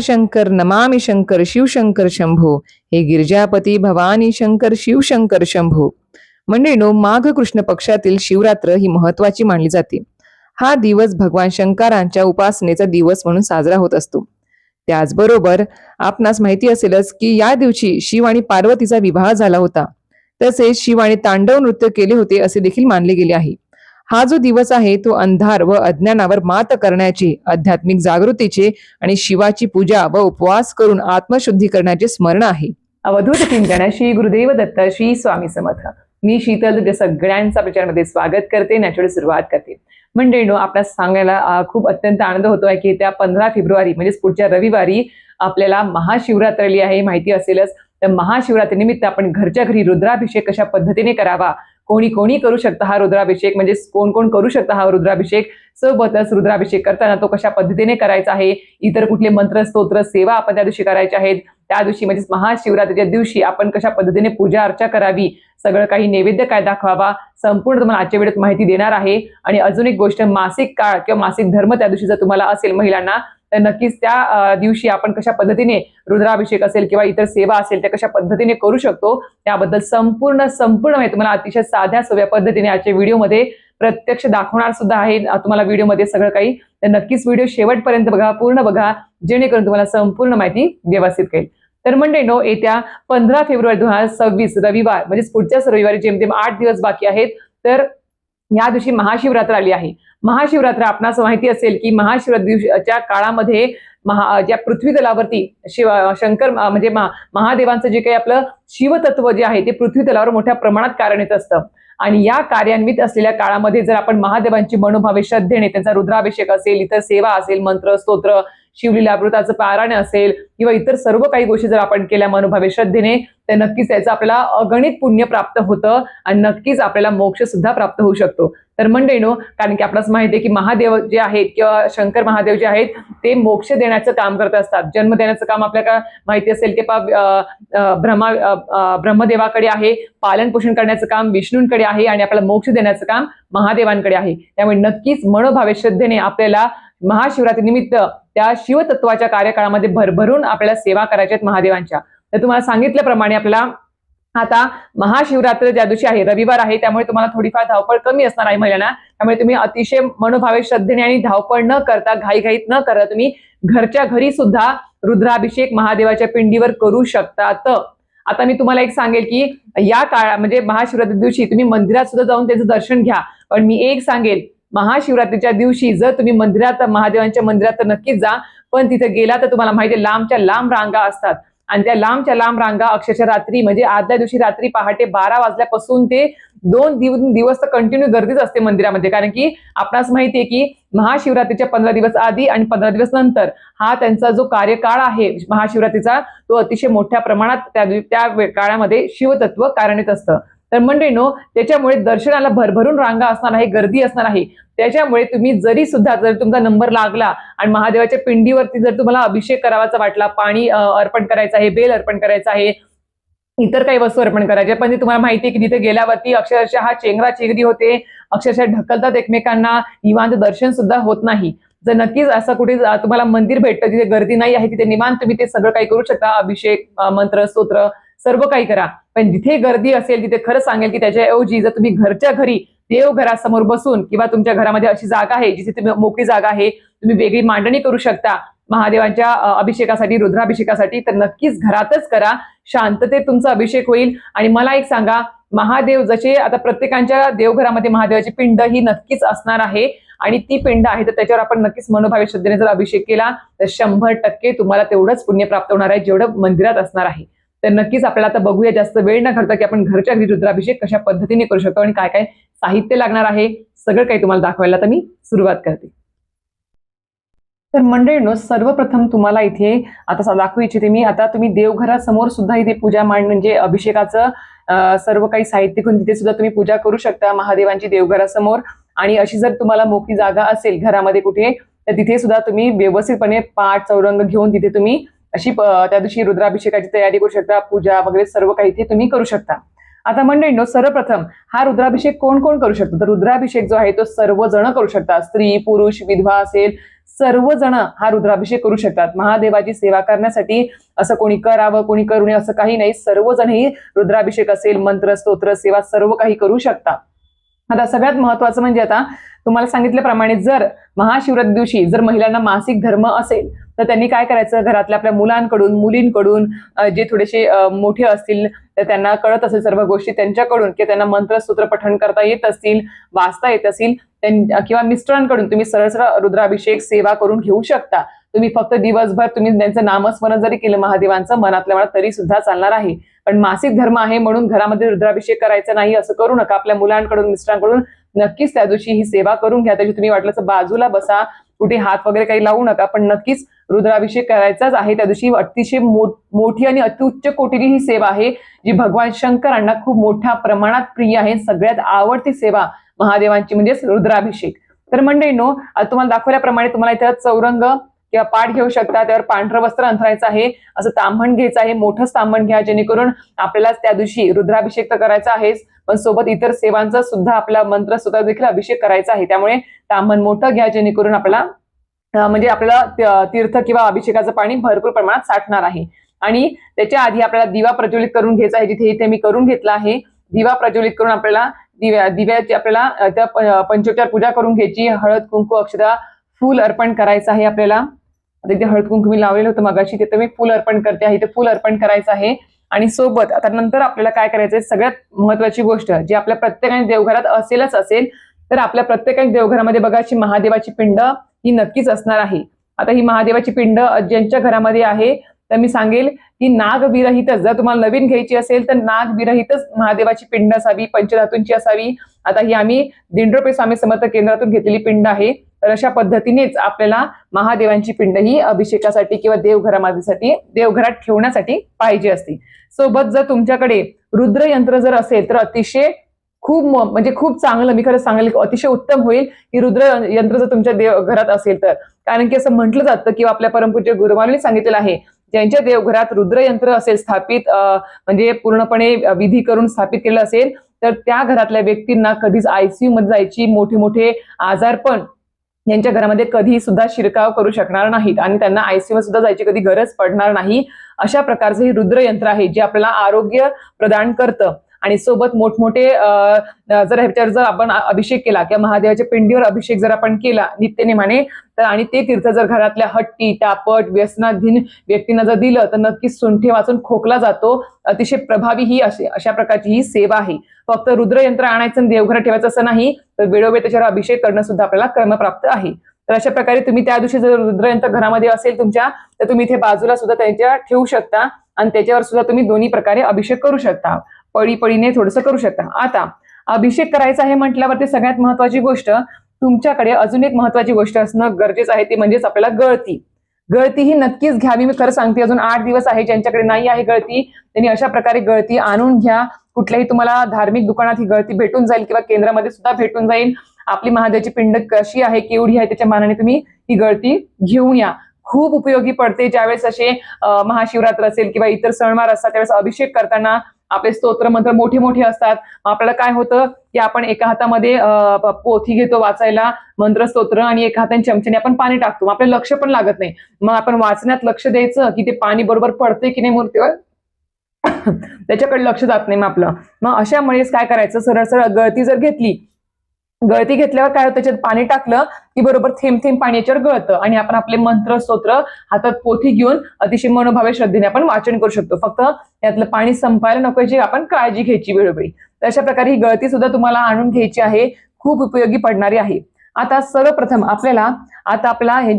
शंकर शंकर नमामि शंकर शिवशंकर शंभो. हे गिरिजापती भवानी शंकर शिवशंकर शंभो. मंडळीनो माघ कृष्ण पक्षातील शिवरात्र ही महत्वाची मानली जाते. हा दिवस भगवान शंकरांच्या उपासनेचा दिवस म्हणून साजरा होत असतो. त्याचबरोबर आपणास माहिती असेलच की या दिवशी शिव आणि पार्वतीचा विवाह झाला होता. तसेच शिवाने तांडव नृत्य केले होते असे देखील मानले गेले आहे. हा जो दिवस आहे तो अंधार व अज्ञानावर मात करण्याची आध्यात्मिक जागृतीचे आणि शिवाची पूजा व उपवास करून आत्मशुद्धी करण्याचे स्मरण आहे. अवधूत चिंतन श्री गुरुदेव दत्त श्री स्वामी समर्थ. मी शीतल सगळ्यांचा प्रचारमध्ये स्वागत करते नॅचरल सुरुवात करते. मंडळीनो आपल्याला सांगायला खूप अत्यंत आनंद होतोय की त्या पंधरा फेब्रुवारी म्हणजेच पुढच्या रविवारी आपल्याला महाशिवरात्रली आहे. माहिती असेलच तर महाशिवरात्री निमित्त आपण घरच्या घरी रुद्राभिषेक कशा पद्धतीने करावा कोणी कोणी करू शकता हा रुद्राभिषेक म्हणजे कोण कोण करू शकता हा रुद्राभिषेक? सोबतच रुद्राभिषेक करताना तो कशा पद्धतीने करायचा आहे? इतर कुठले मंत्र स्तोत्र सेवा आपण त्या दिवशी करायच्या आहेत? त्या दिवशी म्हणजे महाशिवरात्रीच्या दिवशी आपण कशा पद्धतीने पूजा अर्चा करावी? सगळं काही नैवेद्य काय दाखवावा? संपूर्ण तुम्हाला आजच्या वेळेत माहिती देणार आहे. आणि अजून एक गोष्ट मासिक काळ किंवा मासिक धर्म त्या दिवशी जर तुम्हाला असेल महिलांना तर नक्कीच त्या दिवशी आपण कशा पद्धतीने रुद्राभिषेक असेल किंवा इतर सेवा असेल त्या कशा पद्धतीने करू शकतो त्याबद्दल संपूर्ण संपूर्ण माहिती तुम्हाला अतिशय साध्या सोप्या पद्धतीने आजच्या व्हिडिओमध्ये प्रत्यक्ष दाखवणार सुद्धा आहे. तुम्हाला व्हिडिओमध्ये सगळं काही तर नक्कीच व्हिडिओ शेवटपर्यंत बघा पूर्ण बघा जेणेकरून तुम्हाला संपूर्ण माहिती व्यवस्थित कळेल. तर म्हणजे नो येत्या पंधरा फेब्रुवारी दोन हजार सव्वीस रविवार म्हणजेच पुढच्याच रविवारी जेमतेम आठ दिवस बाकी आहेत तर या दिवशी महाशिवरात्र आली आहे. महाशिवरात्र आपणास माहिती असेल की महाशिवरात्रीच्या काळामध्ये महा ज्या पृथ्वी तलावरती शिव शंकर म्हणजे महा- महादेवांचं जे काही आपलं शिवतत्व जे आहे ते पृथ्वी तलावर मोठ्या प्रमाणात कार्यान्वित असतं. आणि या कार्यान्वित असलेल्या काळामध्ये जर आपण महादेवांची मनोभावे श्रद्धेने त्यांचा रुद्राभिषेक असेल इतर सेवा असेल मंत्र स्तोत्र शिवलीलामृताचं पारायण असेल किंवा इतर सर्व काही गोष्टी जर आपण केल्या मनोभावे श्रद्धेने तर नक्कीच त्याचं आपल्याला अगणित पुण्य प्राप्त होतं आणि नक्कीच आपल्याला मोक्ष सुद्धा प्राप्त होऊ शकतो. तर मंडळीनो कारण की आपल्याला माहिती आहे की महादेव जे आहेत किंवा शंकर महादेव जे आहेत ते मोक्ष देण्याचं काम करत असतात. जन्म देण्याचं काम आपल्याला माहिती असेल की पा ब्रह्मा ब्रह्मदेवाकडे आहे पालन पोषण करण्याचं काम विष्णूंकडे आहे आणि आपल्याला मोक्ष देण्याचं काम महादेवांकडे आहे. त्यामुळे नक्कीच मनोभावे श्रद्धेने आपल्याला महाशिवरात्री निमित्त त्या शिवतत्वाच्या कार्यकाळामध्ये भरभरून आपल्याला सेवा करायच्या आहेत महादेवांच्या. तर तुम्हाला सांगितल्याप्रमाणे आपल्याला आता महाशिवरात्र ज्या दिवशी आहे रविवार आहे त्यामुळे तुम्हाला थोडीफार धावपळ कमी असणार आहे महिलांना. त्यामुळे तुम्ही अतिशय मनोभावे श्रद्धेने आणि धावपळ न करता घाईघाईत न करता तुम्ही घरच्या घरी सुद्धा रुद्राभिषेक महादेवाच्या पिंडीवर करू शकतात आता मी तुम्हाला एक सांगेल की या काळा म्हणजे महाशिवरात्री दिवशी तुम्ही मंदिरात सुद्धा जाऊन त्याचं दर्शन घ्या. पण मी एक सांगेल महाशिवरात्रीच्या दिवशी जर तुम्ही मंदिरात महादेवांच्या मंदिरात तर नक्कीच जा पण तिथे गेला तर तुम्हाला माहिती लांबच्या लांब रांगा असतात. आणि त्या लांबच्या लांब रांगा अक्षरशः रात्री म्हणजे आदल्या दिवशी रात्री पहाटे बारा वाजल्यापासून ते दोन दिव दिवस तर कंटिन्यू गर्दीच असते मंदिरामध्ये. कारण की आपणास माहिती आहे की महाशिवरात्रीच्या पंधरा दिवस आधी आणि पंधरा दिवस नंतर हा त्यांचा जो कार्यकाळ आहे महाशिवरात्रीचा तो अतिशय मोठ्या प्रमाणात त्या त्या काळामध्ये शिवतत्व कार्यान्वित असतं. तर मंडळीनो त्याच्यामुळे दर्शनाला भरभरून रांगा असणार आहे गर्दी असणार आहे. त्याच्यामुळे तुम्ही जरी सुद्धा जर तुमचा नंबर लागला आणि महादेवाच्या पिंडीवरती जर तुम्हाला अभिषेक करावाचा वाटला पाणी अर्पण करायचं आहे बेल अर्पण करायचं आहे इतर काही वस्तू अर्पण करायच्या पण तुम्हाला माहिती आहे की तिथे गेल्यावरती अक्षरशः हा चेंगरा चेंगरी होते. अक्षरशः ढकलतात एकमेकांना निवांत दर्शन सुद्धा होत नाही. जर नक्कीच असं कुठे तुम्हाला मंदिर भेटतं तिथे गर्दी नाही आहे तिथे निवांत तुम्ही ते सगळं काही करू शकता. अभिषेक मंत्र स्तोत्र सर्व काही करा. पण जिथे गर्दी असेल तिथे खरं सांगेल की त्याच्याऐवजी जर तुम्ही घरच्या घरी देवघरासमोर बसून किंवा तुमच्या घरामध्ये अशी जागा आहे जिथे तुम्ही मोकळी जागा आहे तुम्ही वेगळी मांडणी करू शकता. महादेवांच्या अभिषेकासाठी रुद्राभिषेकासाठी तर नक्कीच घरातच करा. शांततेत तुमचा अभिषेक होईल. आणि मला एक सांगा महादेव जसे आता प्रत्येकांच्या देवघरामध्ये महादेवाची पिंड ही नक्कीच असणार आहे. आणि ती पिंड आहे तर त्याच्यावर आपण नक्कीच मनोभावे श्रद्धेने जर अभिषेक केला तर शंभर टक्के तुम्हाला तेवढंच पुण्य प्राप्त होणार आहे जेवढं मंदिरात असणार आहे. तर नक्कीच आपल्याला आता बघूया जास्त वेळ न करता की आपण घरच्या घरी रुद्राभिषेक कशा पद्धतीने करू शकतो आणि काय काय साहित्य लागणार आहे सगळं काही तुम्हाला दाखवायला तर मी सुरुवात करते. तर मंडळीनो सर्वप्रथम तुम्हाला इथे आता दाखवू इच्छिते मी आता तुम्ही देवघरासमोर सुद्धा इथे पूजा मांड म्हणजे अभिषेकाचं सर्व काही साहित्य घेऊन तिथे सुद्धा तुम्ही पूजा करू शकता महादेवांची देवघरासमोर. आणि अशी जर तुम्हाला मोठी जागा असेल घरामध्ये कुठे तर तिथे सुद्धा तुम्ही व्यवस्थितपणे पाठ चौरंग घेऊन तिथे तुम्ही अशी त्या दिवशी रुद्राभिषेकाची तयारी करू शकता पूजा वगैरे सर्व काही इथे तुम्ही करू शकता. आता मंडळींनो सर्वप्रथम हा रुद्राभिषेक कोण कोण करू शकतो? तर रुद्राभिषेक जो आहे तो सर्वजण करू शकतात. स्त्री पुरुष विधवा असेल सर्वजण हा रुद्राभिषेक करू शकतात. महादेवाची सेवा करण्यासाठी असं कोणी करावं कोणी करू नये असं काही नाही. सर्वजण ही रुद्राभिषेक असेल मंत्र स्तोत्र सेवा सर्व काही करू शकता. आता सगळ्यात महत्वाचं म्हणजे आता तुम्हाला सांगितल्याप्रमाणे जर महाशिवरात्री दिवशी जर महिलांना मासिक धर्म असेल तर त्यांनी काय करायचं? घरातल्या आपल्या मुलांकडून मुलींकडून जे थोडेसे मोठे असतील तर त्यांना कळत असेल सर्व गोष्टी त्यांच्याकडून किंवा त्यांना मंत्रसूत्र पठण करता येत असतील वाचता येत असतील त्यां- किंवा मिस्टरांकडून तुम्ही सरळ सरळ रुद्राभिषेक सेवा करून घेऊ शकता. तुम्ही फक्त दिवसभर तुम्ही त्यांचं नामस्मरण जरी केलं महादेवांचं मनातल्या मनात तरी सुद्धा चालणार आहे. पण मासिक धर्म आहे म्हणून घरामध्ये रुद्राभिषेक करायचा नाही असं करू नका. आपल्या मुलांकडून मिस्टरांकडून नक्कीच त्या दिवशी ही सेवा करून घ्या. त्याची तुम्ही वाटलं तर बाजूला बसा कुठे हात वगैरे काही लावू नका पण नक्कीच रुद्राभिषेक करायचाच आहे. त्या दिवशी अतिशय मोठी आणि अतिउच्च कोटीची ही सेवा आहे जी भगवान शंकरांना खूप मोठ्या प्रमाणात प्रिय आहे. सगळ्यात आवडती सेवा महादेवांची म्हणजेच रुद्राभिषेक. तर मंडळीनो नो तुम्हाला दाखवल्याप्रमाणे तुम्हाला इथं चौरंग किंवा पाठ घेऊ शकता त्यावर पांढरं वस्त्र अंथरायचं आहे असं तांबण घ्यायचं आहे मोठंच तांबण घ्या जेणेकरून आपल्याला त्या दिवशी रुद्राभिषेक तर करायचा आहेच पण सोबत इतर सेवांचा सुद्धा आपला मंत्र सुद्धा देखील अभिषेक करायचा आहे. त्यामुळे तांबण मोठं घ्या जेणेकरून आपल्याला म्हणजे आपल्याला तीर्थ किंवा अभिषेकाचं पाणी भरपूर प्रमाणात साठणार आहे. आणि त्याच्या आधी आपल्याला दिवा प्रज्वलित करून घ्यायचा आहे जिथे इथे मी करून घेतला आहे दिवा प्रज्वलित करून आपल्याला दिव्या दिव्याची आपल्याला त्या प- पंचोपचार पूजा करून घ्यायची हळद कुंकू अक्षता फूल अर्पण करायचं आहे आपल्याला. तिथे हळद कुंकुमी लावलेलं होतं मगाशी तिथे मी फूल अर्पण करते आहे इथे फूल अर्पण करायचं आहे. आणि सोबत आता नंतर आपल्याला काय करायचंय सगळ्यात महत्वाची गोष्ट जी आपल्या प्रत्येकाने देवघरात असेलच असेल तर आपल्या प्रत्येकाने देवघरामध्ये बघाची महादेवाची पिंड ही नक्कीच असणार आहे. आता ही महादेवाची पिंड ज्यांच्या घरामध्ये आहे तर मी सांगेल की नागविरहितच जर तुम्हाला नवीन घ्यायची असेल तर नागविरहितच महादेवाची पिंड असावी पंचधातूंची असावी. आता ही आम्ही दिंडोपे स्वामी समर्थ केंद्रातून घेतलेली पिंड आहे. तर अशा पद्धतीनेच आपल्याला महादेवांची पिंड ही अभिषेकासाठी किंवा देवघरामातीसाठी देवघरात ठेवण्यासाठी पाहिजे असते. सोबत जर तुमच्याकडे रुद्रयंत्र जर असेल तर अतिशय खूप म- म्हणजे खूप चांगलं मी खरं सांगेल की अतिशय उत्तम होईल की रुद्र यंत्र जर तुमच्या देव घरात असेल तर. कारण की असं म्हटलं जातं किंवा आपल्या परमपूज्य गुरुमानी सांगितलेलं आहे ज्यांच्या देवघरात रुद्रयंत्र असेल स्थापित म्हणजे पूर्णपणे विधी करून स्थापित केलं असेल तर त्या घरातल्या व्यक्तींना कधीच आयसीयू मध्ये जायची मोठे मोठे आजारपण यांच्या घरामध्ये कधी सुद्धा शिरकाव करू शकणार नाहीत आणि त्यांना आयसीयू सुद्धा जायची कधी गरज पडणार नाही. अशा प्रकारचं हे रुद्रयंत्र आहे जे आपल्याला आरोग्य प्रदान करतं. आणि सोबत मोठमोठे जर ह्याच्यावर जर आपण अभिषेक केला किंवा महादेवाच्या पिंडीवर अभिषेक जर आपण केला नित्यनेमाने तर आणि ते तीर्थ जर घरातल्या हट्टी टापट व्यसनाधीन व्यक्तींना जर दिलं तर नक्कीच सुंठे वाचून खोकला जातो. अतिशय प्रभावी ही अशी अशा प्रकारची ही सेवा आहे. फक्त रुद्रयंत्र आणायचं आणि देवघरात ठेवायचं असं नाही तर वेळोवेळी त्याच्यावर अभिषेक करणं सुद्धा आपल्याला क्रमप्राप्त आहे. तर अशा प्रकारे तुम्ही त्या दिवशी जर रुद्रयंत्र घरामध्ये असेल तुमच्या तर तुम्ही इथे बाजूला सुद्धा त्यांच्या ठेवू शकता आणि त्याच्यावर सुद्धा तुम्ही दोन्ही प्रकारे अभिषेक करू शकता. पळीपळीने थोडंसं करू शकता. आता अभिषेक करायचा आहे म्हटल्यावरती सगळ्यात महत्वाची गोष्ट तुमच्याकडे अजून एक महत्वाची गोष्ट असणं गरजेचं आहे ती म्हणजेच आपल्याला गळती. गळती ही नक्कीच घ्यावी मी खरं सांगते अजून आठ दिवस आहे ज्यांच्याकडे नाही आहे गळती त्यांनी अशा प्रकारे गळती आणून घ्या. कुठल्याही तुम्हाला धार्मिक दुकानात ही गळती भेटून जाईल किंवा केंद्रामध्ये सुद्धा भेटून जाईल. आपली महादेवाची पिंड कशी आहे केवढी आहे त्याच्या मानाने तुम्ही ही गळती घेऊन या. खूप उपयोगी पडते ज्यावेळेस असे महाशिवरात्र असेल किंवा इतर सणवार असतात त्यावेळेस अभिषेक करताना आपले स्तोत्र मंत्र मोठे मोठे असतात. मग आपल्याला काय होतं की आपण एका हातामध्ये पोथी घेतो वाचायला मंत्र स्तोत्र आणि एका हाताने चमच्याने आपण पाणी टाकतो. मग आपलं लक्ष पण लागत नाही. मग आपण वाचण्यात लक्ष द्यायचं की ते पाणी बरोबर पडते की नाही मूर्तीवर त्याच्याकडे लक्ष जात नाही मग आपलं. मग अशामुळेच काय करायचं? सरळ सरळ गळती जर घेतली गळती घेतल्यावर काय होतं? त्याच्यात पाणी टाकलं की बरोबर थेंब थेंब पाणी याच्यावर गळतं. आणि आपण आपले मंत्र स्तोत्र हातात पोथी घेऊन अतिशय मनोभावे श्रद्धेने आपण वाचन करू शकतो. फक्त यातलं पाणी संपायला नको याची आपण काळजी घ्यायची वेळोवेळी. तर अशा प्रकारे ही गळती सुद्धा तुम्हाला आणून घ्यायची आहे. खूप उपयोगी पडणारी आहे. आता सर्वप्रथम आपल्याला आता आपला हे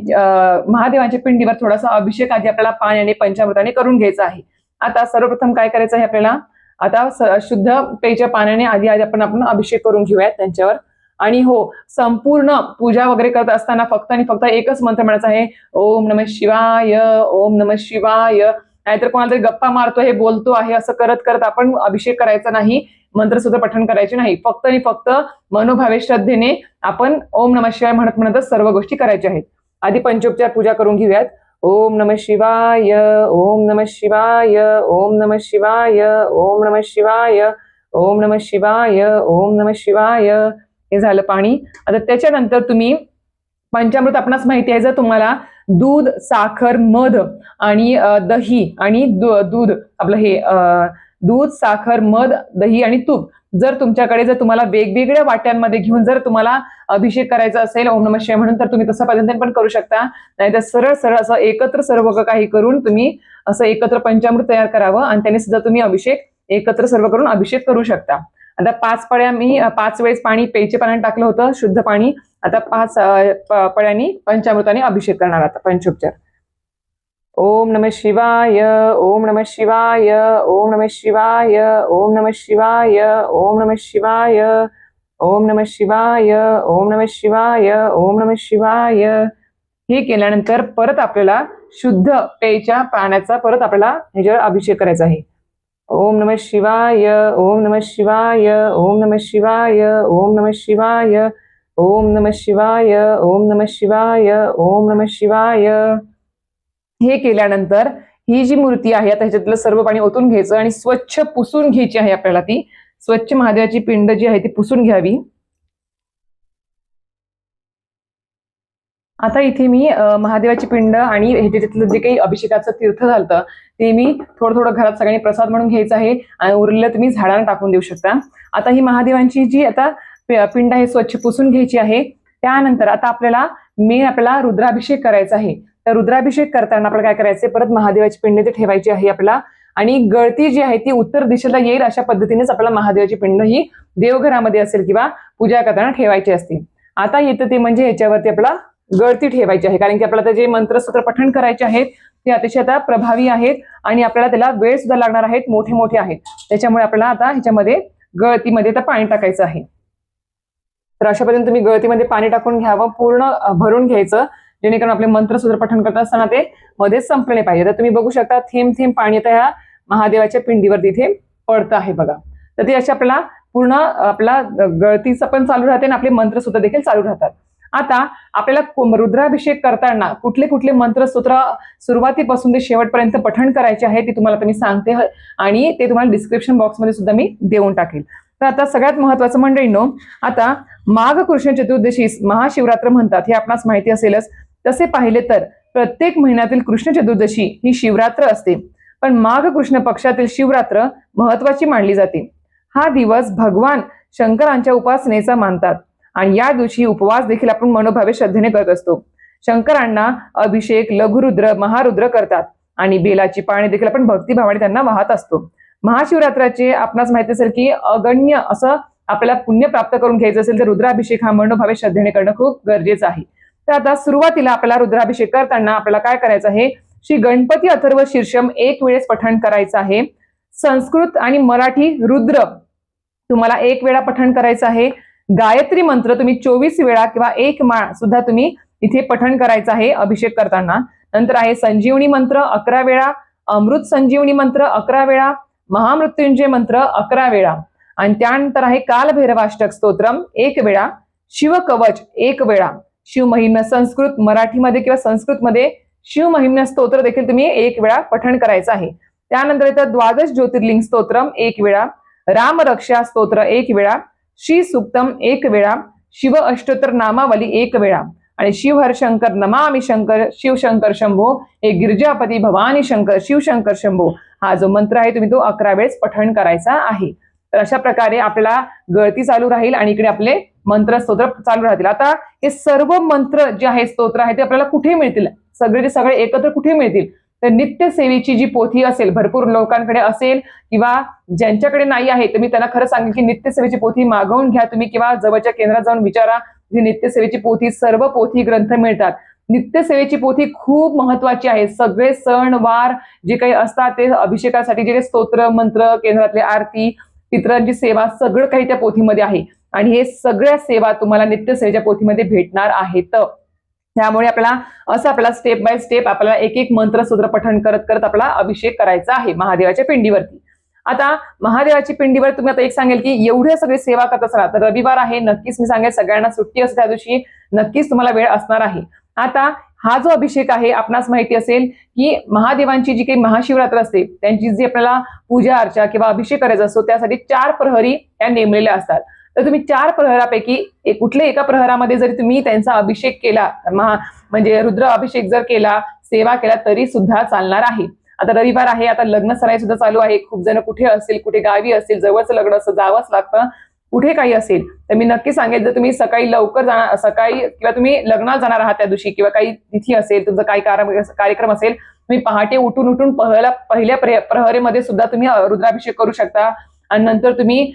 महादेवाच्या पिंडीवर थोडासा अभिषेक आधी आपल्याला पाण्याने पंचामृताने करून घ्यायचा आहे. आता सर्वप्रथम काय करायचं आहे आपल्याला? आता शुद्ध पेच्या पाण्याने आधी आधी आपण आपण अभिषेक करून घेऊयात. त्यांच्यावर आणि हो संपूर्ण पूजा वगैरे करत असताना फक्त आणि फक्त एकच मंत्र म्हणायचा आहे ओम नम शिवाय ओम नम शिवाय. नाहीतर कोणाला तरी गप्पा मारतो हे बोलतो आहे असं करत करत आपण अभिषेक करायचा नाही मंत्र सुद्धा पठण करायचे नाही. फक्त आणि फक्त मनोभावे श्रद्धेने आपण ओम नम शिवाय म्हणत म्हणतच सर्व गोष्टी करायच्या आहेत. आधी पंचोपचार पूजा करून घेऊयात. ओम नम शिवाय ओम नम शिवाय ओम नम शिवाय ओम नम शिवाय ओम नम शिवाय ओम नम शिवाय. हे झालं पाणी. आता त्याच्यानंतर तुम्ही पंचामृत आपणास माहिती आहे जर तुम्हाला दूध साखर मध आणि दही आणि दूध आपलं हे दूध साखर मध दही आणि तूप जर तुमच्याकडे जर तुम्हाला वेगवेगळ्या वाट्यांमध्ये घेऊन जर तुम्हाला अभिषेक करायचा असेल ओम नमः शिवाय म्हणून तर तुम्ही तसं पद्धतीने पण करू शकता. नाहीतर सरळ सरळ असं एकत्र सर्व काही करून तुम्ही असं एकत्र पंचामृत तयार करावं आणि त्याने सुद्धा तुम्ही अभिषेक एकत्र सर्व करून अभिषेक करू शकता. आता पाच पळ्या मी पाच वेळेस पाणी पेचे पाण्याने टाकलं होतं शुद्ध पाणी. आता पाच प- पळ्यांनी पंचामृताने अभिषेक करणार आता पंचोपचार. ओम नमः शिवाय ओम नमः शिवाय ओम नमः शिवाय ओम नमः शिवाय ओम नमः शिवाय ओम नमः शिवाय ओम नमः शिवाय ओम नमः शिवाय. हे केल्यानंतर परत आपल्याला शुद्ध पेयच्या पाण्याचा परत आपल्याला ह्याच्यावर अभिषेक करायचा आहे. ओम नमः शिवाय ओम नमः शिवाय ओम नमः शिवाय ओम नमः शिवाय ओम नमः शिवाय ओम नमः शिवाय ओम नमः शिवाय. हे केल्यानंतर ही जी मूर्ती आहे आता ह्याच्यातलं सर्व पाणी ओतून घ्यायचं आणि स्वच्छ पुसून घ्यायची आहे आपल्याला ती. स्वच्छ महादेवाची पिंड जी आहे ती पुसून घ्यावी. आता इथे मी महादेवाची पिंड आणि ह्याच्यातलं जे काही अभिषेकाचं तीर्थ झालं ते मी थोडं थोडं घरात सगळ्यांनी प्रसाद म्हणून घ्यायचं आहे आणि उरलेलं तुम्ही झाडांना टाकून देऊ शकता. आता ही महादेवांची जी आता पिंड आहे स्वच्छ पुसून घ्यायची आहे त्यानंतर आता आपल्याला मेन आपल्याला रुद्राभिषेक करायचा आहे. तर रुद्राभिषेक करताना आपल्याला काय करायचे परत महादेवाची पिंड ते ठेवायची आहे आपल्याला आणि गळती जी आहे ती उत्तर दिशेला येईल अशा पद्धतीनेच आपल्याला महादेवाची पिंड ही देवघरामध्ये असेल किंवा पूजा करताना ठेवायची असते. आता येतं ते म्हणजे याच्यावरती आपला गळती ठेवायची आहे. कारण की आपल्याला जे मंत्रसूत्र पठण करायचे आहेत ते अतिशय आता प्रभावी आहेत आणि आपल्याला त्याला वेळ सुद्धा लागणार आहेत मोठे मोठे आहेत. त्याच्यामुळे आपल्याला आता ह्याच्यामध्ये गळतीमध्ये आता पाणी टाकायचं आहे. तर अशा पद्धतीने तुम्ही गळतीमध्ये पाणी टाकून घ्यावं पूर्ण भरून घ्यायचं. जेणेकरून आपले मंत्रसूत्र पठण करत असताना ते मध्ये संपले पाहिजे. तर तुम्ही बघू शकता थेंब थेंब पाणी आता ह्या महादेवाच्या पिंडीवर तिथे पडतं आहे बघा. तर ते असे आपल्याला पूर्ण आपला गळतीचं पण चालू राहते आणि आपले मंत्रसूत्र देखील चालू राहतात. आता आपल्याला रुद्राभिषेक करताना कुठले कुठले मंत्रसूत्र सुरुवातीपासून ते शेवटपर्यंत पठण करायचे आहे ते तुम्हाला मी सांगते. आणि ते तुम्हाला डिस्क्रिप्शन बॉक्समध्ये सुद्धा मी देऊन टाकेल. तर आता सगळ्यात महत्वाचं मंडळींनो आता माघ कृष्ण चतुर्दशीस महाशिवरात्र म्हणतात हे आपणास माहिती असेलच. तसे पाहिले तर प्रत्येक महिन्यातील कृष्ण चतुर्दशी ही शिवरात्र असते. पण माघ कृष्ण पक्षातील शिवरात्र महत्वाची मानली जाते. हा दिवस भगवान शंकरांच्या उपासनेचा मानतात. आणि या दिवशी उपवास देखील आपण मनोभावे श्रद्धेने करत असतो. शंकरांना अभिषेक लघुरुद्र महारुद्र करतात आणि बेलाची पाने देखील आपण भक्तिभावाने त्यांना वाहत असतो. महाशिवरात्राचे आपणास माहिती असेल की अगण्य असं आपल्याला पुण्य प्राप्त करून घ्यायचं असेल तर रुद्राभिषेक हा मनोभावे श्रद्धेने करणं खूप गरजेचं आहे. तर आता सुरुवातीला आपल्याला रुद्राभिषेक करताना आपल्याला काय करायचं आहे? श्री गणपती अथर्व शीर्षम एक वेळेस पठण करायचं आहे. संस्कृत आणि मराठी रुद्र तुम्हाला एक वेळा पठण करायचं आहे. गायत्री मंत्र तुम्ही चोवीस वेळा किंवा एक माळ सुद्धा तुम्ही इथे पठण करायचं आहे अभिषेक करताना. नंतर आहे संजीवनी मंत्र अकरा वेळा. अमृत संजीवनी मंत्र अकरा वेळा. महामृत्युंजय मंत्र अकरा वेळा. आणि त्यानंतर आहे कालभैरवाष्टक स्तोत्रम एक वेळा. शिवकवच एक वेळा. शिवमहिम्न संस्कृत मराठीमध्ये किंवा संस्कृतमध्ये शिवमहिम्न स्तोत्र देखील तुम्ही एक वेळा पठण करायचं आहे. त्यानंतर येतं द्वादश ज्योतिर्लिंग स्तोत्रम एक वेळा. रामरक्षा स्तोत्र एक वेळा. श्री सुक्तम एक वेळा शिव अष्टोत्तर नामावली एक वेळा आणि शिवहर शंकर नमामि शंकर शिवशंकर शंभो हे गिरजापती भवानी शंकर शिवशंकर शंभो हा जो मंत्र आहे तुम्ही तो अकरा वेळेस पठण करायचा आहे. तर अशा प्रकारे आपला गळती चालू राहील आणि इकडे आपले मंत्र स्तोत्र चालू राहतील. आता हे सर्व मंत्र जे आहे स्तोत्र आहे ते आपल्याला कुठे मिळतील? सगळे ते सगळे एकत्र कुठे मिळतील? तर नित्यसेवेची जी पोथी असेल भरपूर लोकांकडे असेल किंवा ज्यांच्याकडे नाही आहे तर मी त्यांना खरं सांगेल की नित्यसेवेची पोथी मागवून घ्या तुम्ही किंवा जवळच्या केंद्रात जाऊन विचारा जी नित्यसेवेची पोथी सर्व पोथी ग्रंथ मिळतात. नित्यसेवेची पोथी खूप महत्वाची आहे. सगळे सण वार जे काही असतात ते अभिषेकासाठी जे काही स्तोत्र मंत्र केंद्रातले आरती पितरांची सेवा सगळं काही त्या पोथीमध्ये आहे. आणि हे सगळ्या सेवा तुम्हाला नित्यसेवेच्या पोथीमध्ये भेटणार आहेत. त्यामुळे आपल्याला असं आपला स्टेप बाय स्टेप आपल्याला एक एक मंत्र सूत्र पठण करत करत आपला अभिषेक करायचा आहे महादेवाच्या पिंडीवरती. आता महादेवाची पिंडीवर तुम्ही आता एक सांगेल की एवढे सगळे सेवा करत असाल तर रविवार आहे नक्कीच मी सांगेल सगळ्यांना सुट्टी असते त्या दिवशी नक्कीच तुम्हाला वेळ असणार आहे. आता हा जो अभिषेक आहे आपणास माहिती असेल की महादेवांची जी काही महाशिवरात्र असते त्यांची जी आपल्याला पूजा अर्चा किंवा अभिषेक करायचा असतो त्यासाठी चार प्रहरी या नेमलेल्या असतात. तर तुम्ही चार प्रहरापैकी एक कुठल्या एका प्रहरामध्ये जरी तुम्ही त्यांचा अभिषेक केला महा म्हणजे रुद्र अभिषेक जर केला सेवा केला तरी सुद्धा चालणार आहे. आता रविवार आहे आता लग्न सराई सुद्धा चालू आहे. खूप जण कुठे असेल कुठे गावी असेल जवळचं लग्न असं जावंच लागतं. कुठे काही असेल तर मी नक्की सांगेल जर तुम्ही सकाळी लवकर जाणार सकाळी किंवा तुम्ही लग्नात जाणार आहात त्या दिवशी किंवा काही तिथी असेल तुमचा काही कार्यक्रम असेल तुम्ही पहाटे उठून उठून पहिल्या पहिल्या प्रहरेमध्ये सुद्धा तुम्ही रुद्राभिषेक करू शकता. आणि नंतर तुम्ही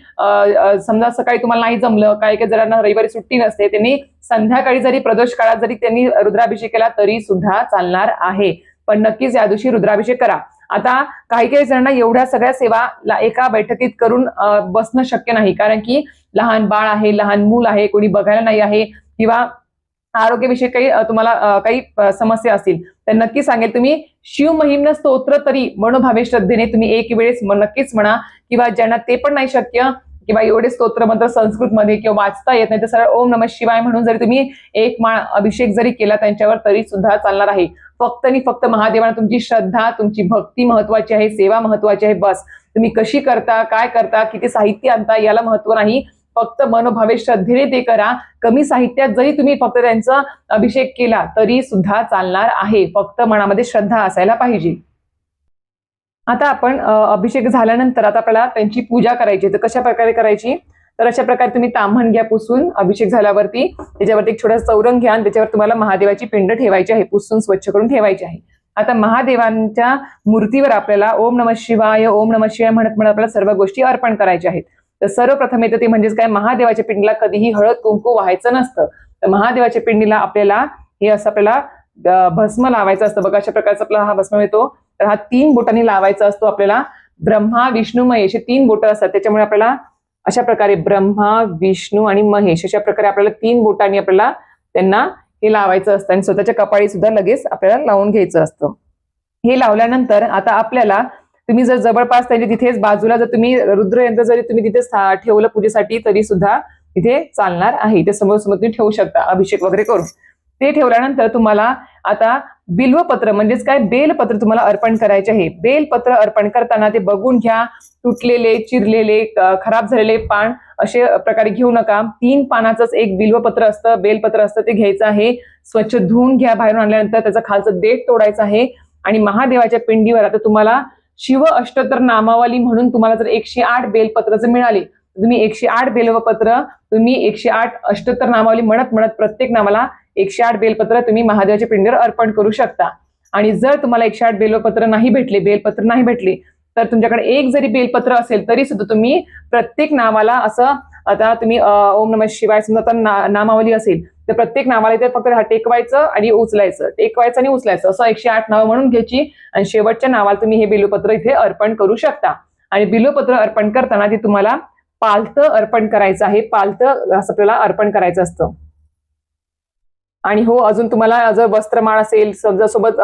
समजा सकाळी तुम्हाला नाही जमलं काही काही जणांना रविवारी सुट्टी नसते त्यांनी संध्याकाळी जरी प्रदोष काळात जरी त्यांनी रुद्राभिषेक केला तरी सुद्धा चालणार आहे. पण नक्कीच या दिवशी रुद्राभिषेक करा. आता काही काही जणांना एवढ्या सगळ्या सेवा एका बैठकीत करून बसणं शक्य नाही. कारण की लहान बाळ आहे लहान मूल आहे कोणी बघायला नाही आहे किंवा आरोग्यविषयी काही तुम्हाला काही समस्या असतील. तर नक्की सांगेल तुम्ही शिवमहिम्न स्तोत्र तरी मनोभावे श्रद्धेने तुम्ही एक वेळेस नक्कीच म्हणा किंवा ज्यांना ते पण नाही शक्य किंवा एवढे स्तोत्र मंत्र संस्कृतमध्ये किंवा वाचता येत नाही तर सरळ ओम नम शिवाय म्हणून जरी तुम्ही एक माळ अभिषेक जरी केला त्यांच्यावर तरी सुद्धा चालणार आहे. फक्त आणि फक्त महादेवांना तुमची श्रद्धा तुमची भक्ती महत्वाची आहे सेवा महत्वाची आहे बस. तुम्ही कशी करता काय करता किती साहित्य आणता याला महत्त्व नाही. फक्त मनोभावे श्रद्धेने ते करा. कमी साहित्यात जरी तुम्ही फक्त त्यांचा अभिषेक केला तरी सुद्धा चालणार आहे. फक्त मनामध्ये श्रद्धा असायला पाहिजे. आता आपण अभिषेक झाल्यानंतर आता आपल्याला त्यांची पूजा करायची तर कशा प्रकारे करायची? तर अशा प्रकारे तुम्ही ताम्हण घ्या पुसून अभिषेक झाल्यावरती. त्याच्यावरती एक छोटा चौरंग घ्या आणि त्याच्यावर तुम्हाला महादेवाची पिंड ठेवायची आहे. पुसून स्वच्छ करून ठेवायची आहे. आता महादेवांच्या मूर्तीवर आपल्याला ओम नम शिवाय ओम नम शिवाय म्हणत म्हणत आपल्याला सर्व गोष्टी अर्पण करायच्या आहेत. तर सर्वप्रथम येतं ते म्हणजेच काय महादेवाच्या पिंडीला कधीही हळद कुंकू व्हायचं नसतं. तर महादेवाच्या पिंडीला आपल्याला हे असं आपल्याला भस्म लावायचं असतं. बघा अशा प्रकारचा आपला हा भस्म येतो तर हा तीन बोटांनी लावायचा असतो आपल्याला. ब्रह्मा विष्णू महेश हे तीन बोटं असतात. त्याच्यामुळे आपल्याला अशा प्रकारे ब्रह्मा विष्णू आणि महेश अशा प्रकारे आपल्याला तीन बोटांनी आपल्याला त्यांना हे लावायचं असतं. आणि स्वतःच्या कपाळी सुद्धा लगेच आपल्याला लावून घ्यायचं असतं. हे लावल्यानंतर आता आपल्याला तुम्ही जर जवळपास त्यांच्या तिथेच बाजूला जर तुम्ही रुद्रयंत्र जरी तुम्ही तिथे सा- ठेवलं पूजेसाठी तरी सुद्धा तिथे चालणार आहे. ते समोर समोर तुम्ही ठेवू शकता अभिषेक वगैरे करून. ते ठेवल्यानंतर तुम्हाला आता बिल्वपत्र म्हणजेच काय? बेलपत्र तुम्हाला अर्पण करायचे आहे. बेलपत्र अर्पण करताना ते बघून घ्या. तुटलेले चिरलेले खराब झालेले पान असे प्रकारे घेऊ नका. तीन पानाचंच एक बिल्वपत्र असतं बेलपत्र असतं ते घ्यायचं आहे. स्वच्छ धुवून घ्या बाहेरून आणल्यानंतर त्याचा खालचं देठ तोडायचं आहे. आणि महादेवाच्या पिंडीवर आता तुम्हाला शिव अष्टोत्तर नामावली म्हणून तुम्हाला जर एकशे आठ बेलपत्र जर मिळाले तुम्ही एकशे आठ बेलपत्र तुम्ही एकशे आठ अष्टोत्तर नामावली म्हणत म्हणत प्रत्येक नामाला एकशे आठ बेलपत्र तुम्ही महादेवाच्या पिंडीवर अर्पण करू शकता. आणि जर तुम्हाला एकशे आठ बेलपत्र नाही भेटले बेलपत्र नाही भेटले तर तुमच्याकडे एक जरी बेलपत्र असेल तरी सुद्धा तुम्ही प्रत्येक नामाला असं आता तुम्ही ओम नम शिवाय समजा आता ना- नामावली असेल तर प्रत्येक नावाला इथे फक्त टेकवायचं आणि उचलायचं. टेकवायचं आणि उचलायचं. असं एकशे आठ नावं म्हणून घ्यायची आणि शेवटच्या नावाला तुम्ही हे बिलोपत्र इथे अर्पण करू शकता. आणि बिलोपत्र अर्पण करताना ते तुम्हाला पालतं अर्पण करायचं आहे. पालतं असं आपल्याला अर्पण करायचं असतं. आणि हो अजून तुम्हाला जर वस्त्रमाळ असेल समजा सोबत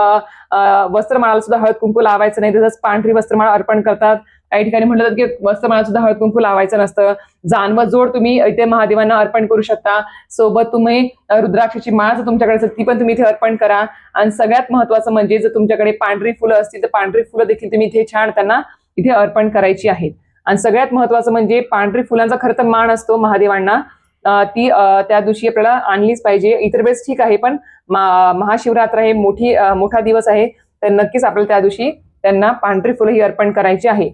वस्त्रमाळाला सुद्धा हळद कुंकू लावायचं नाही तसंच पांढरी वस्त्रमाळ अर्पण करतात. काही ठिकाणी म्हटलं जातं की वस्त्रमाळा सुद्धा हळद कुंकू लावायचं नसतं. जानवं जोड तुम्ही इथे महादेवांना अर्पण करू शकता. सोबत तुम्ही रुद्राक्षाची माळ जर तुमच्याकडे असेल ती पण तुम्ही इथे अर्पण करा. आणि सगळ्यात महत्वाचं म्हणजे जर तुमच्याकडे पांढरी फुलं असतील तर पांढरी फुलं देखील तुम्ही इथे छान त्यांना इथे अर्पण करायची आहेत. आणि सगळ्यात महत्वाचं म्हणजे पांढरी फुलांचा खरं तर मान असतो महादेवांना. ती त्या दिवशी आपल्याला आणलीच पाहिजे. इतर वेळेस ठीक आहे पण महाशिवरात्र हे मोठी मोठा दिवस आहे. तर नक्कीच आपल्याला त्या दिवशी त्यांना पांढरी फुलं ही अर्पण करायची आहे.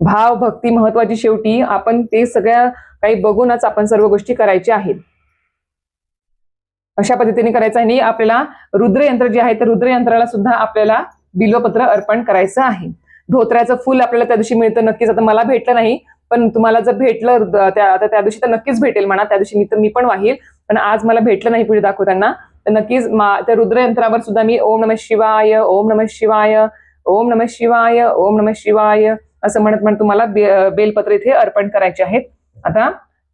भाव भक्ती महत्वाची शेवटी आपण ते सगळ्या काही बघूनच आपण सर्व गोष्टी करायच्या आहेत. अशा पद्धतीने करायचं आहे आणि आपल्याला रुद्रयंत्र जे आहे तर रुद्रयंत्राला सुद्धा आपल्याला बिल्वपत्र अर्पण करायचं आहे. धोत्र्याचं फुल आपल्याला त्या दिवशी मिळतं नक्कीच. आता मला भेटलं नाही पण तुम्हाला जर भेटलं त्या आता त्या दिवशी तर नक्कीच भेटेल म्हणा. त्या दिवशी मी तर मी पण वाहील पण आज मला भेटलं नाही पुढे दाखवताना. तर नक्कीच मा- त्या रुद्रयंत्रावर सुद्धा मी ओम नम शिवाय ओम नम शिवाय ओम नम शिवाय ओम नम शिवाय असं म्हणत म्हणत तुम्हाला बे- बेलपत्र इथे अर्पण करायचे आहेत. आता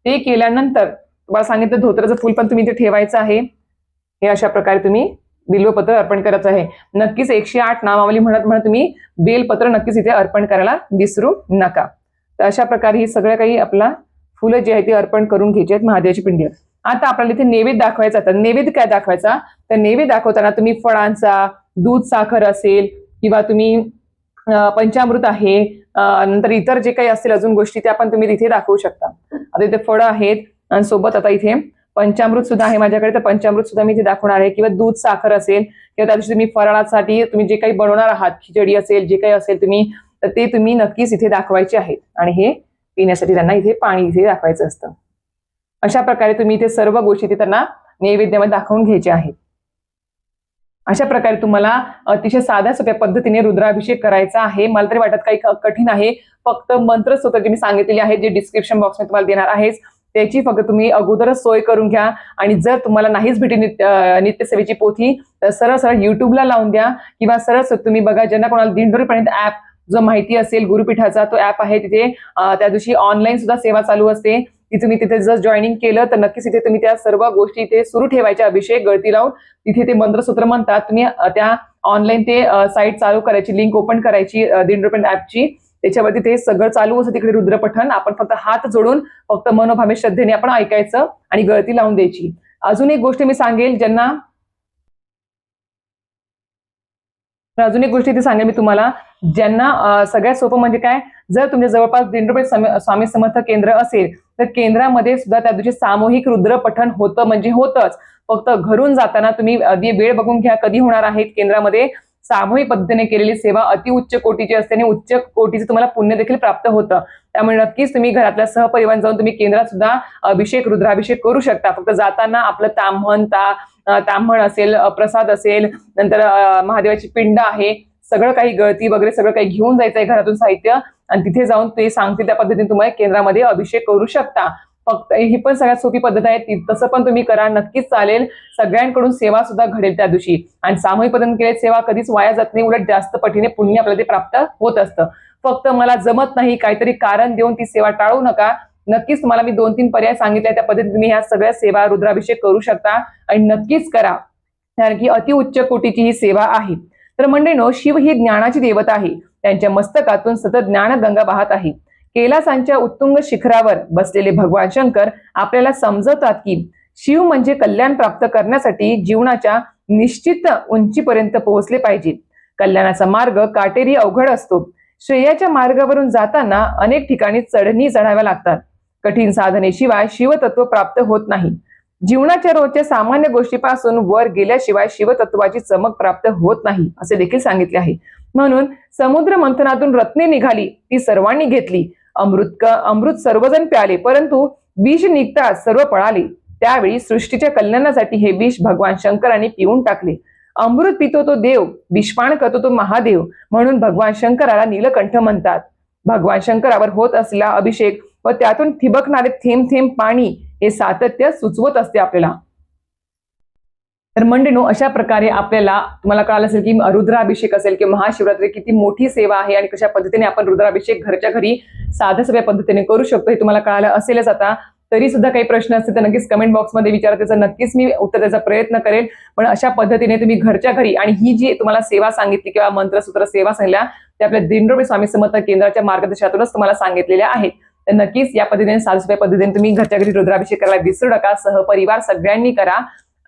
ते केल्यानंतर तुम्हाला सांगितलं धोत्राचं फुल पण तुम्ही इथे ठेवायचं आहे. हे अशा प्रकारे तुम्ही बिल्वपत्र अर्पण करायचं आहे. नक्कीच एकशे आठ नामावली म्हणत म्हणत तुम्ही बेलपत्र नक्कीच इथे अर्पण करायला विसरू नका. तर अशा प्रकारे ही सगळं काही आपला फुलं जी आहे ती अर्पण करून घ्यायची आहेत महादेवाची पिंडीवर आता आपल्याला इथे नैवेद्य दाखवायचा तर नैवेद्य काय दाखवायचा? तर नैवेद्य दाखवताना तुम्ही फळांचा दूध साखर असेल किंवा तुम्ही पंचामृत आहे नंतर इतर जे काही असतील अजून गोष्टी त्या पण तुम्ही तिथे दाखवू शकता. आता इथे फळं आहेत आणि सोबत आता इथे पंचामृत सुद्धा आहे माझ्याकडे. तर पंचामृत सुद्धा मी इथे दाखवणार आहे. किंवा दूध साखर असेल किंवा त्या दिवशी तुम्ही फराळासाठी तुम्ही जे काही बनवणार आहात खिचडी असेल जे काही असेल तुम्ही तर ते तुम्ही नक्कीच इथे दाखवायचे आहेत. आणि हे पिण्यासाठी त्यांना इथे पाणी इथे दाखवायचं असतं. अशा प्रकारे तुम्ही इथे सर्व गोष्टी त्यांना नैवेद्यामध्ये दाखवून घ्यायच्या आहेत. अशा प्रकारे तुम्हाला अतिशय साध्या सोप्या पद्धतीने रुद्राभिषेक करायचा आहे. मला तरी वाटत काही कठीण आहे. फक्त मंत्रस्तोत्र जे मी सांगितलेले आहे जे डिस्क्रिप्शन बॉक्समध्ये तुम्हाला देणार आहेच त्याची फक्त तुम्ही अगोदरच सोय करून घ्या. आणि जर तुम्हाला नाहीच भेटी नित्य नित्यसेवेची पोथी तर सरळ सरळ युट्यूबला लावून द्या किंवा सरळ तुम्ही बघा ज्यांना कोणाला दिंडोरीपर्यंत ऍप जो माहिती असेल गुरुपीठाचा तो ऍप आहे तिथे त्या दिवशी ऑनलाईन सुद्धा सेवा चालू असते. की तुम्ही तिथे जर जॉईनिंग केलं तर नक्कीच इथे तुम्ही त्या सर्व गोष्टी इथे सुरू ठेवायच्या अभिषेक गळती लावून. तिथे ते मंत्रसूत्र म्हणतात. तुम्ही त्या ऑनलाईन ते साईट चालू करायची लिंक ओपन करायची दिंडोरपर्यंत ऍपची त्याच्यावरती ते सगळं चालू असतं तिकडे रुद्रपठण. आपण फक्त हात जोडून फक्त मनोभावे श्रद्धेने आपण ऐकायचं आणि गळती लावून द्यायची. अजून एक गोष्ट मी सांगेल ज्यांना अजून एक गोष्ट इथे सांगेल मी तुम्हाला. ज्यांना सगळ्यात सोपं म्हणजे काय? जर तुमच्या जवळपास दिंडोबे म्हणजे स्वामी समर्थ केंद्र असेल तर केंद्रामध्ये सुद्धा त्या दिवशी सामूहिक रुद्र पठण होतं म्हणजे होतच. फक्त घरून जाताना तुम्ही वेळ बघून घ्या कधी होणार आहेत केंद्रामध्ये. सामूहिक पद्धतीने केलेली सेवा अति उच्च कोटीची असते आणि उच्च कोटीचं तुम्हाला पुण्य देखील प्राप्त होतं. त्यामुळे नक्कीच तुम्ही घरातल्या सहपरिवार जाऊन तुम्ही केंद्रात सुद्धा अभिषेक रुद्राभिषेक करू शकता. फक्त जाताना आपलं ताम्हण ता ताम्हण असेल प्रसाद असेल नंतर महादेवाची पिंड आहे सगळं काही गळती वगैरे सगळं काही घेऊन जायचं आहे घरातून साहित्य. आणि तिथे जाऊन ते सांगतील त्या पद्धतीने तुम्हाला केंद्रामध्ये अभिषेक करू शकता. फक्त ही पण सगळ्यात सोपी पद्धत आहे. ती- तसं पण तुम्ही करा. नक्कीच चालेल. सगळ्यांकडून सेवा सुद्धा घडेल त्या दिवशी. आणि सामूहिक पद्धतीने केलेली सेवा कधीच वाया जात नाही. उलट जास्त पटीने पुण्य आपल्याला ते प्राप्त होत असतं. फक्त मला जमत नाही काहीतरी कारण देऊन ती सेवा टाळू नका. नक्कीच तुम्हाला मी दोन तीन पर्याय सांगितले त्या पद्धतीने तुम्ही ह्या सगळ्या सेवा रुद्राभिषेक करू शकता. आणि नक्कीच करा. कारण की अतिउच्च कोटीची ही सेवा आहे. तर मंडळीनो शिव ही ज्ञानाची देवता आहे. त्यांच्या मस्तकातून सतत ज्ञान गंगा वाहत आहे. कैलासांच्या उत्तुंग शिखरावर बसलेले भगवान शंकर आपल्याला समजवतात की शिव म्हणजे कल्याण प्राप्त करण्यासाठी जीवनाच्या निश्चित उंचीपर्यंत पोहोचले पाहिजे. कल्याणाचा मार्ग काटेरी अवघड असतो. श्रेयाच्या मार्गावरून जाताना अनेक ठिकाणी चढणी चढाव्या लागतात. कठीण साधनेशिवाय शिवतत्व प्राप्त होत नाही. जीवनाच्या रोजच्या सामान्य गोष्टीपासून वर गेल्याशिवाय शिवतत्वाची चमक प्राप्त होत नाही असे देखील सांगितले आहे. म्हणून समुद्र मंथनातून रत्ने निघाली ती सर्वांनी घेतली. अमृत अमृत सर्वजण प्याले परंतु विष निघताच सर्व पळाले. त्यावेळी सृष्टीच्या कल्याणासाठी हे विष भगवान शंकरांनी पिऊन टाकले. अमृत पितो तो देव विषपान करतो तो महादेव म्हणून भगवान शंकराला नीलकंठ म्हणतात. भगवान शंकरावर होत असलेला अभिषेक व त्यातून ठिबकणारे थेंब थेंब पाणी हे सातत्य सुचवत असते आपल्याला. तर मंडळीनो अशा प्रकारे आपल्याला तुम्हाला कळालं असेल की रुद्राभिषेक असेल किंवा महाशिवरात्री किती मोठी सेवा आहे आणि कशा पद्धतीने आपण रुद्राभिषेक घरच्या घरी साध्या सोप्या पद्धतीने करू शकतो हे तुम्हाला कळालं असेलच आता. तरी सुद्धा काही प्रश्न असतील तर नक्कीच कमेंट बॉक्समध्ये विचारा त्याचं नक्कीच मी उत्तर द्यायचा प्रयत्न करेल. पण अशा पद्धतीने तुम्ही घरच्या घरी आणि ही जी तुम्हाला सेवा सांगितली किंवा मंत्रसूत्र सेवा सांगितल्या त्या आपल्या दिंडोबे स्वामी समर्थ केंद्राच्या मार्गदर्शनातूनच तुम्हाला सांगितलेल्या आहेत. तर नक्कीच या पद्धतीने साध्या पद्धतीने तुम्ही घरच्या घरी रुद्राभिषेक करायला विसरू नका. सहपरिवार सगळ्यांनी करा.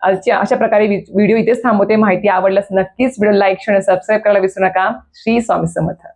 अशा प्रकारे व्हिडिओ इथेच थांबवते. माहिती आवडल्यास नक्कीच व्हिडिओ लाईक शेअर सबस्क्राईब करायला विसरू नका. श्री स्वामी समर्थ.